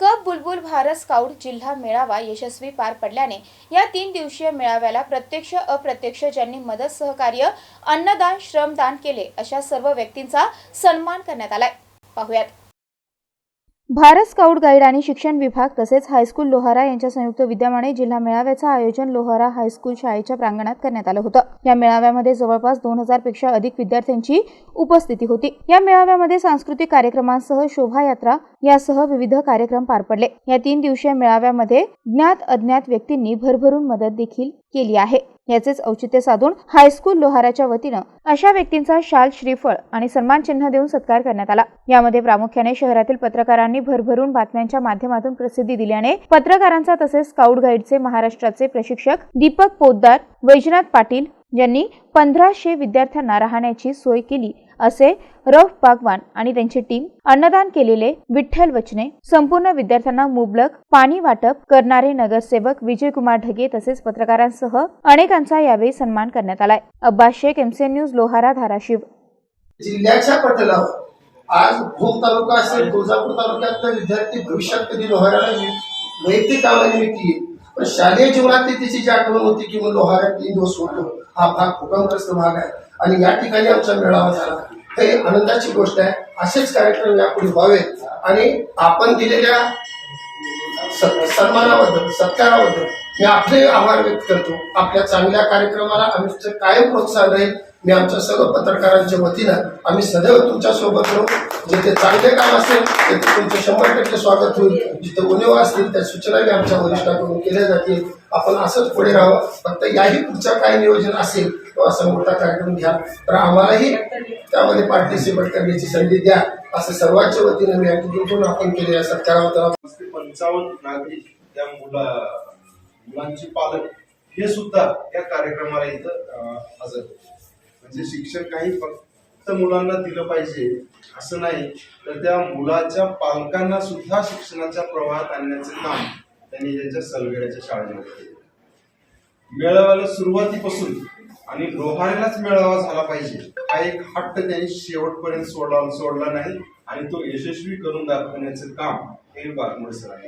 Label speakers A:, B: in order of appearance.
A: Cup बुलबुल Bharat scout जिल्हा मेळावा यशस्वी पार पडल्याने या तीन दिवसीय मेळाव्याला प्रत्यक्ष अप्रत्यक्ष ज्यांनी मदत सहकार्य अन्नदान श्रमदान केले अशा सर्व व्यक्तींचा सन्मान करण्यात आलाय. पाहुयात. भारत स्काउट गाईड आणि शिक्षण विभाग तसेच हायस्कूल लोहारा यांच्या संयुक्त विद्यमाने जिल्हा मेळाव्याचं आयोजन लोहारा हायस्कूल शाळेच्या प्रांगणात करण्यात आलं होतं. या मेळाव्यामध्ये जवळपास दोन हजारपेक्षा अधिक विद्यार्थ्यांची उपस्थिती होती. या मेळाव्यामध्ये सांस्कृतिक कार्यक्रमांसह शोभायात्रा यासह विविध कार्यक्रम पार पडले. या तीन दिवसीय मेळाव्यामध्ये ज्ञात अज्ञात व्यक्तींनी भरभरून मदत देखील केली आहे. याचेच औचित्य साधून हायस्कूल लोहाराच्या वतीनं अशा व्यक्तींचा शाल श्रीफळ आणि सन्मान चिन्ह देऊन सत्कार करण्यात आला. यामध्ये प्रामुख्याने शहरातील पत्रकारांनी भरभरून बातम्यांच्या माध्यमातून प्रसिद्धी दिल्याने पत्रकारांचा तसेच स्काउट गाईडचे महाराष्ट्राचे प्रशिक्षक दीपक पोद्दार वैजनाथ पाटील यांनी पंधराशे विद्यार्थ्यांना राहण्याची सोय केली. असे रफ बागवान आणि त्यांची टीम अन्नदान केलेले विठ्ठल वचने संपूर्ण विद्यार्थ्यांना मुबलक पाणी वाटप करणारे नगरसेवक विजयकुमार ढगे तसेच पत्रकारांसह अनेकांचा यावेळी सन्मान करण्यात आलाय. Abbas Shaikh MCN news Lohara Dharashiv.
B: जिल्ह्याच्या पटलावर आज भूम तालुका असेल तुळजापूर तालुक्यातला विद्यार्थी भविष्यात कधी लोहाराला वैयक्तिक कामानिमित्त येईल. पण शालेय जीवनात त्याची जी आठवण होती की मग लोहाऱ्यात तीन दिवस होतो हा भाग भूकंपग्रस्त भाग आहे. आणि या ठिकाणी आमचा मेळावा झाला. हे आनंदाची गोष्ट आहे. असेच कार्यक्रम यापुढे व्हावेत. आणि आपण दिलेल्या सन्मानाबद्दल सत्काराबद्दल मी आपले आभार व्यक्त करतो. आपल्या चांगल्या कार्यक्रमाला आमचं कायम प्रोत्साहन राहील. मी आमच्या सर्व पत्रकारांच्या वतीनं आम्ही सदैव तुमच्यासोबत राहू. जिथे चांगले काम असेल तिथे तुमचं शंभर टक्के स्वागत होईल. जिथे उणेव असतील त्या सूचनाही आमच्या वरिष्ठांकडून केल्या जातील. आपण असंच पुढे राहावं. फक्त याही पुढचं काय नियोजन असेल तो असा मोठा कार्यक्रम घ्या. तर आम्हालाही त्यामध्ये पार्टिसिपेट करण्याची संधी द्या. असं सर्वांच्या वतीनं मी अगदी आपण केले या
C: सरकारावर पंचावन्न नागरिक त्या मुला मुलांचे पालक हे सुद्धा या कार्यक्रमाला इथं हजर होते. म्हणजे शिक्षण काही फक्त मुलांना दिलं पाहिजे असं नाही तर त्या मुलाच्या पालकांना सुद्धा शिक्षणाच्या प्रवाहात आणण्याचे काम त्यांनी त्यांच्या सलगड्याच्या शाळेमध्ये केले. मेळाव्याला सुरुवातीपासून आणि लोहारेलाच मेळावा झाला पाहिजे हा एक हट्ट त्यांनी शेवटपर्यंत सोडला सोडला नाही आणि तो यशस्वी करून दाखवण्याचं काम हे बागमोड आहे